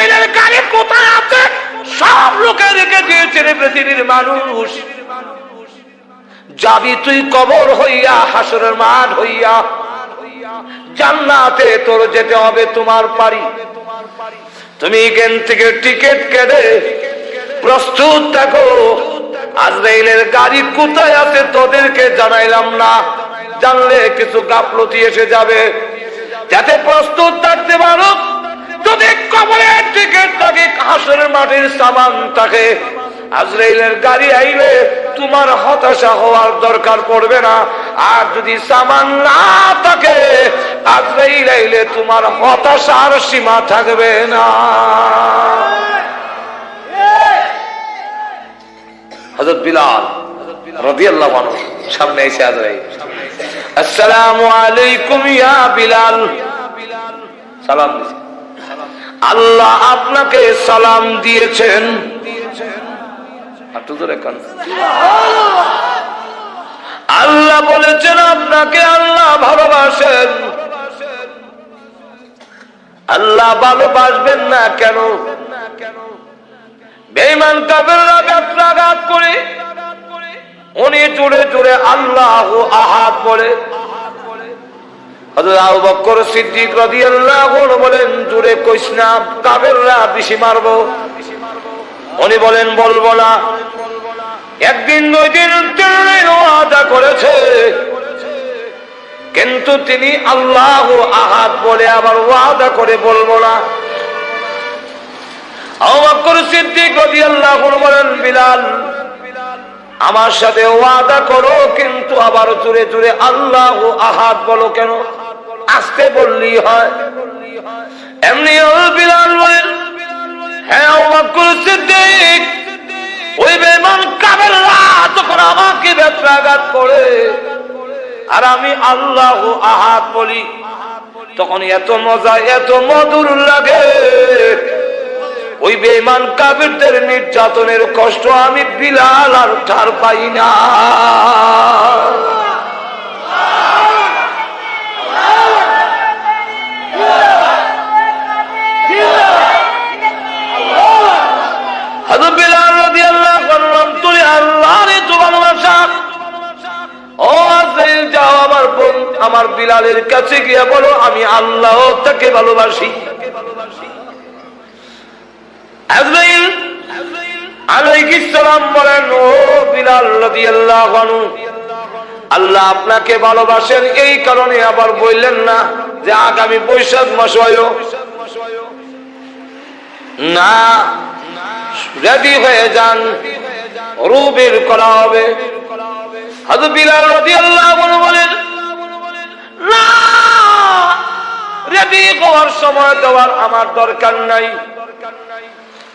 আজরাইলের গাড়ি কোথায় আছে? সব লোকে রেখে দিয়েছে রে পৃথিবীর মানুষ। যাবি তুই কবর হইয়া, হাসরের মাঠ হইয়া। জান্নাতে তোর যেতে হবে তোমার পারি তুমি এখান থেকে টিকিট কেটে প্রস্তুত থাকো। আজরাইলের গাড়ি কোথায় আছে তোদেরকে জানাইলাম না। জানলে কিছু গাফলতি এসে যাবে। যাতে প্রস্তুত থাকতে পারো যদি কবরের টিকিট থাকে হাসরের মাটির সামান থাকে, আজরাইলের গাড়ি আইলে তোমার হতাশা হওয়ার দরকার পড়বে না। আর যদি সামান না থাকে, আজরাইল আইলে তোমার হতাশার সীমা থাকবে না। হজরত বিলাল সামনে এসে আজরাইল, আসসালামু আলাইকুম ইয়া বিলাল। সালাম আল্লাহ আপনাকে সালাম দিয়েছেন। আল্লাহ বলেছেন, আপনাকে আল্লাহ ভালোবাসেন। আল্লাহ ভালোবাসবেন না কেন? বেইমান কাবেররা করে। উনি জুড়ে জুড়ে আল্লাহ আহাত বকর উনি বলেন বলব না একদিন, দুই দিন ওয়াদা করেছে। কিন্তু তিনি আল্লাহ আহাদ বলে আবার ওয়াদা করে বলব না আমার সাথে ওয়াদা করো, কিন্তু আবার জুড়ে জুড়ে আল্লাহ আহাদ বলো কেন? আসতে বললি হয়। এমনি বিলাল হ্যাঁ সিদ্দিক, ওই বেমান করে। আর আমি আল্লাহ আহাদ বলি, তখন এত মজা, এত মধুর লাগে। ওই বেমান কাবিরদের নির্যাতনের কষ্ট আমি বিলাল আর ঠার পাই না। বোন আমার বিলালের কাছে গিয়ে বলো, আমি আল্লাহ তাকে ভালোবাসি। আল্লাহ আপনাকে ভালোবাসেন, এই কারণে আবার বললেন না যে আগামী বৈশাখ মাস না, রেডি হয়ে যান, রু বের করা হবে। হয়তো বিলাল রাদিয়াল্লাহু আনহু বলেন রেডি হওয়ার সময় দেওয়ার আমার দরকার নাই।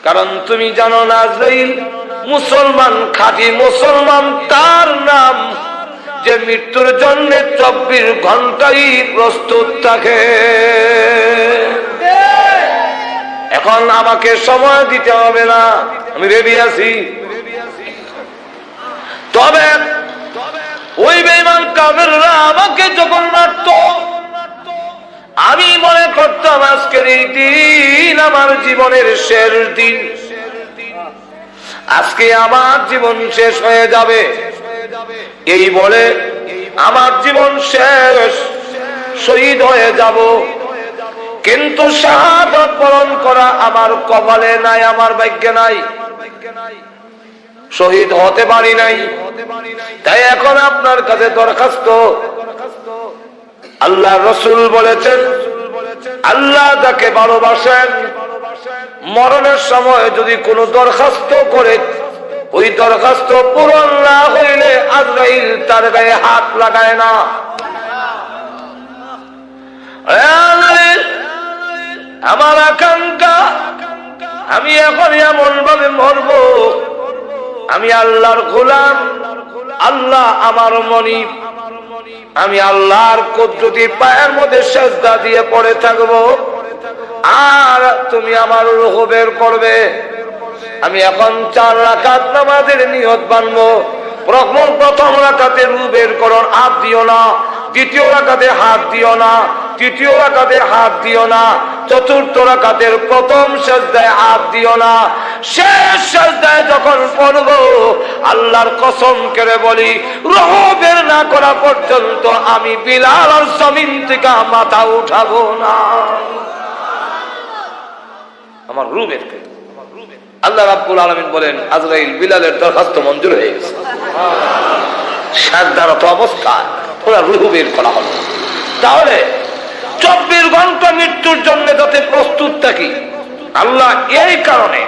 কারণ তুমি জানো না মুসলমান খাঁটি মুসলমান, তার নাম যে মৃত্যুর জন্য চব্বিশ ঘন্টাই প্রস্তুত থাকে। এখন আমাকে সময় দিতে হবে না। আমি রেডি আছি। তবে কাবেররা আমাকে যখন মারত, আমি মনে করতাম আজকের এই দিন আমার জীবনের শেষ দিন। আজকে আমার জীবন শেষ হয়ে যাবে। এই বলে আমার জীবন শেষ, শহীদ হয়ে যাব। কিন্তু শাহাদত বরণ করা আমার কপালে নাই, আমার ভাগ্যে নাই। শহীদ হতে পারি নাই। তাই এখন আপনার কাছে দরখাস্ত। আল্লাহ রসুল বলেছেন, আল্লাহ তাকে ভালোবাসেন, মরণের সময় যদি কোনো দরখাস্ত করে, ওই দরখাস্ত পূরণ না হইলে আজরাইল তার গায়ে হাত লাগায় না। আমার আকাঙ্ক্ষা, আমি এখন এমন ভাবে মরব আমি আল্লাহর গোলাম, আল্লাহ আমার মনি আমি আল্লাহর কুদরতি পায়ের মধ্যে সেজদা দিয়ে পড়ে থাকব। আর তুমি আমার রুহ বের করবে। আমি এখন চার রাকাত নামাজের নিয়ত বানবো। প্রথম প্রথম রাকাতে রু বের করো, হাত দিও না। দ্বিতীয় রাকাতে হাত দিও না। তৃতীয় রাকাতে হাত দিও না। চতুর্থ রাকাতের প্রথম সেজদায় হাত দিও না। শেষ সেজদায় যখন পড়ব, আল্লাহর কসম করে বলি রহ না করা পর্যন্ত আমি বিলাল আর জমিন থেকে মাথা উঠাবো না। আমার আল্লাহ আলামিন বলেন, আজরাইল বিলালের দরখাস্ত মঞ্জুর হয়ে গেছে। অবস্থায় ওরা রুহু বের করা হলো। তাহলে চব্বিশ ঘণ্টা মৃত্যুর জন্য যাতে প্রস্তুত থাকি আল্লাহ এই কারণে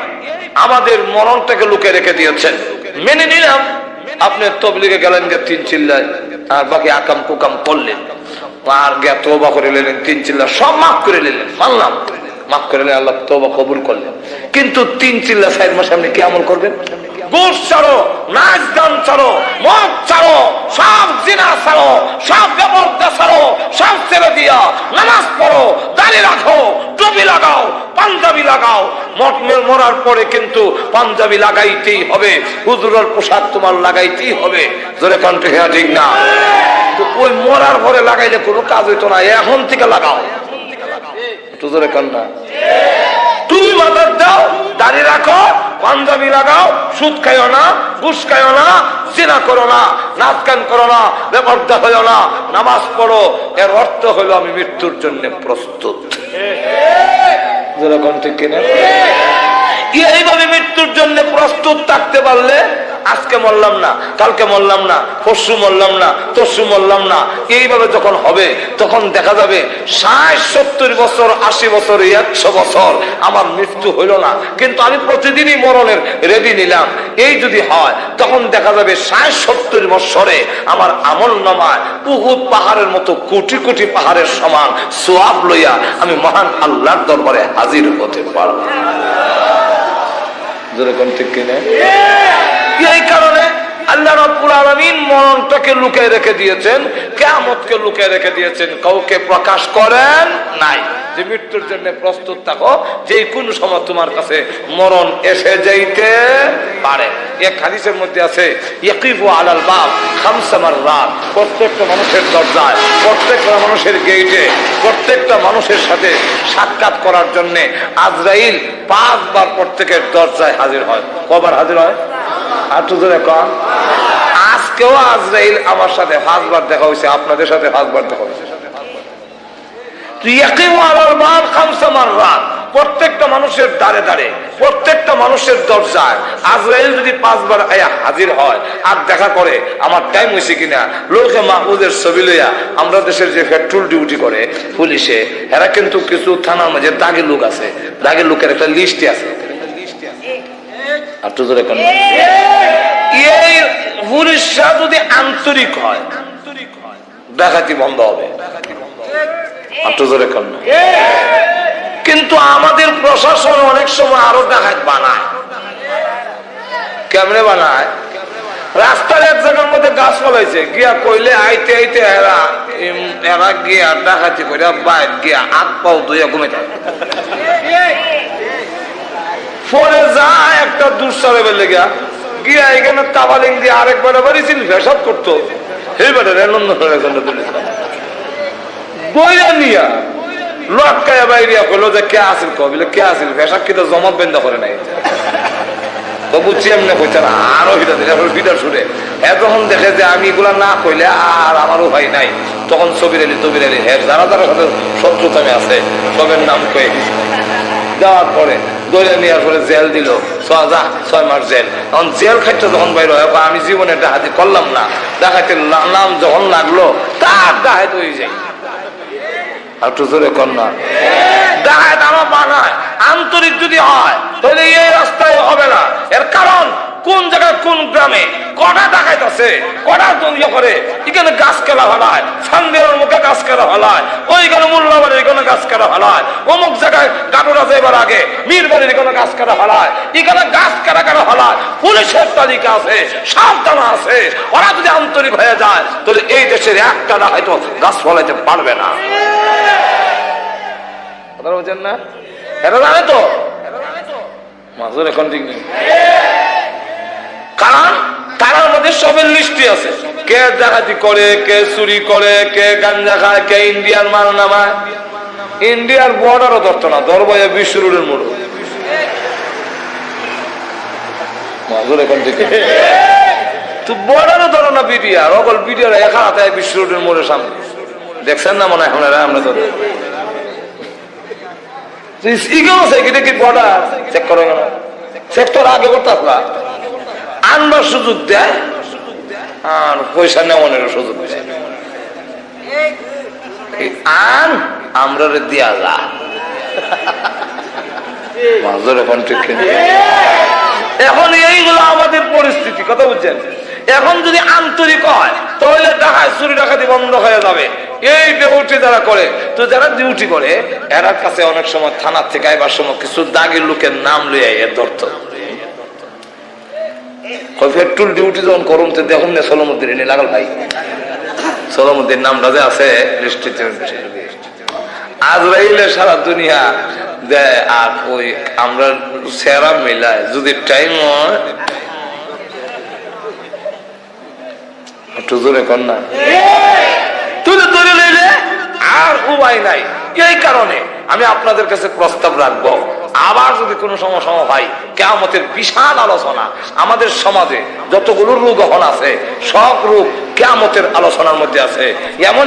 আমাদের মরণটাকে লুকে রেখে দিয়েছেন। মেনে নিলাম, আপনি তবলিগে গেলেন গে তিন চিল্লায়, আর বাকি আকাম কুকাম করলেন। আর গে তোবা করে নিলেন, তিন চিল্লা সব মাফ করে নিলেন, মানলাম। মাফ করে নিলেন আল্লাহ তোবা কবুল করলেন। কিন্তু তিন চিল্লা সাইড মাসে আপনি কি আমল করবেন? গোস ছাড়ো নাচ গান ছাড়ো মদ ছাড়ো সব জিনা ছাড়ো সব ব্যবস্থা ছাড়ো সব ছেড়ে দিয়া নামাজ পড়ো দাড়ি রাখো টুপি লাগাও পাঞ্জাবি লাগাও। মটমের মরার পরে কিন্তু পাঞ্জাবি লাগাইতেই হবে হুজুরের পোশাক তোমার লাগাইতেই হবে। জোরে কণ্ঠে হ্যাঁ ঠিক না? ওই মরার পরে লাগাইলে কোনো কাজ হইতো না এখন থেকে লাগাও। একটু জোরে কান্না তুমি মাথার দাও দাঁড়িয়ে রাখো পাঞ্জাবি লাগাও, সুদ খাইও না, ঘুষ খাইও না, জিনা করো না, নাচ গান করো না, বেপর্দা হইও না, নামাজ পড়ো। এর অর্থ হলো আমি মৃত্যুর জন্য প্রস্তুত। এইভাবে মৃত্যুর জন্য প্রস্তুত থাকতে পারলে আজকে মরলাম না, কালকে মরলাম না, পরশু মরলাম না, তরশু মরলাম না, এইভাবে যখন হবে, তখন দেখা যাবে ষাট, সত্তর বছর, আশি বছর, একশো বছর আমার মৃত্যু হইল না। কিন্তু আমি প্রতিদিনই মরণের রেডি নিলাম। এই যদি হয়, তখন দেখা যাবে ষাট, সত্তর বছরে আমার আমল নামায় উহুদ পাহাড়ের মতো কোটি কোটি পাহাড়ের সমান সোয়াব লইয়া আমি মহান আল্লাহর দরবারে হাজির হতে পারব। যেরকম ঠিক কিনা? এই কারণে আল্লাহ রাব্বুল আলামিন মরণটাকে লুকিয়ে রেখে দিয়েছেন, কিয়ামতকে লুকিয়ে রেখে দিয়েছেন। কাউকে প্রকাশ করেন নাই। যে মৃত্যুর জন্য প্রস্তুত থাকো যে কোন সময় তোমার কাছে মরণ এসে যাইতে পারে। এক মধ্যে আছে, ইয়াকিবু আলাল বাব খামসা মাররাত। প্রত্যেকটা মানুষের দরজায়, প্রত্যেকটা মানুষের গেটে প্রত্যেকটা মানুষের সাথে সাক্ষাৎ করার জন্য আজরাইল পাঁচবার প্রত্যেকের দরজায় হাজির হয়। কবার হাজির হয়? আজকেও আজরাইল আমার সাথে পাঁচবার দেখা হয়েছে, আপনাদের সাথে পাঁচবার দেখা হয়েছে। প্রত্যেকটা মানুষের দ্বারে দ্বারে, প্রত্যেকটা মানুষের দরজায়। আজরাইল যদি পাঁচবার আয়া হাজির হয় আর দেখা করে আমার টাইম হয়েছে কিনা, লোকে মাহবুদের ছবি লইয়া আমরা দেশের যে পেট্রোল ডিউটি করে, পুলিশে, এরা কিন্তু কিছু থানার মাঝে দাগে লোক আছে। দাগে লোকের একটা লিস্টে আছে। যদি আন্তরিক হয়, ডাকাতি বন্ধ হবে। কিন্তু আমাদের প্রশাসন অনেক সময় আরও ডাকাত বানায়। কেমনে বানায়? রাস্তার এক জায়গার মধ্যে গাছ ফলাইছে, গিয়া কইলে আইতে আইতে এরা এরা গিয়া ডাকাতি করে বাইর গিয়া হাত পাও দুইয়া ঘুমে থাকে ফোনে যা একটা দুঃসারে বেলে গিয়া এখানে কাবালিং দিয়ে আরেকবার বাড়িছিল ভেসব করতো। এইবারে রেনন্দ বইয়া নিয়া কইলো যে, কে কবিলে কে করে নাই। দেখে যে আমি এগুলা না কইলে আর আমারও ভাই নাই। তখন ছবির আলী, তবির আলী হ্যাঁ যারা যারা সাথে শত্রুতামে আছে, সবের নাম কয়ে। দেওয়ার পরে আমি জীবনে ডাহাতি করলাম না। নাম যখন লাগল, তার ডাহাত হয়ে যায়। একটু ডাকাত আমার বানায়, আন্তরিক যদি হয়, তাহলে এই রাস্তায় হবে না। এর কারণ কোন জায়গায়, কোন গ্রামে, কটা আছে কটা ইয়ে করে। এখানে গাছ কেলা ফেলায় সান্দের মুখে গাছ কেলা ফেলায়, ওইখানে মোল্লাবাড়ির এখানে গাছ কেলা ফেলায়, অমুক জায়গায় গাটুরা যাইবার আগে মীর বাড়ির এখানে গাছ কাটা ফেলায়, এখানে গাছ কাটা কাটা ফেলায়, পুলিশের তালিকা আছে সাবধান আছে। ওরা যদি আন্তরিক হয়ে যায়, তাহলে এই দেশের একটা না হয়তো গাছ ফলাইতে পারবে না। কথা বলছেন না? এটা জানে তো? মাঝুর এখন ঠিক নেই। সবের লিস্টি আছে। কে ডাকাতি করে, কে চুরি করে, কে গাঞ্জা খায়, কে ইন্ডিয়ার মাল নামায়। ইন্ডিয়ার বর্ডারও ধরতো না ধরবয়ে বিশ্ব রোডের মোড়। তো বর্ডারও বিডিআর অকল বিডিআর হাতে বিশ্ব মোড়ের সামনে। দেখছেন না মনে হয় আগে আনবার সুযোগ দেয়। আর পয়সা নেওয়ানের আন আমরা দিয়া এখন এখন এইগুলো আমাদের পরিস্থিতি, কথা বুঝছেন? এখন যদি আন্তরিক হয়, তাহলে ডাকায় চুরি ডাকাতি বন্ধ হয়ে যাবে। এই ডিউটি যারা করে, তো যারা ডিউটি করে এরা কাছে অনেক সময় থানার থেকে আইবার সময় কিছু দাগের লোকের নাম লইয়া ধরত। পেট্রোল ডিউটি যখন করুন তো দেখুন না সোলমুদ্দিন, এনে লাগাল ভাই। সোলমুদ্দিন নামটা যে আছে আজরাইলে সারা দুনিয়া আর ওই আমরা সেরা মিলায়, যদি টাইম হয়, একটু জোরে কর না। তুলে লইলে আর উপায় নাই। এই কারণে আমি আপনাদের কাছে প্রস্তাব রাখব। আবার যদি কোনো সমস্যা হয়, কেয়ামতের বিশাল আলোচনা আমাদের সমাজে যতগুলো রোগ এখন আছে, সব রোগ কেয়ামতের আলোচনার মধ্যে আছে। এমন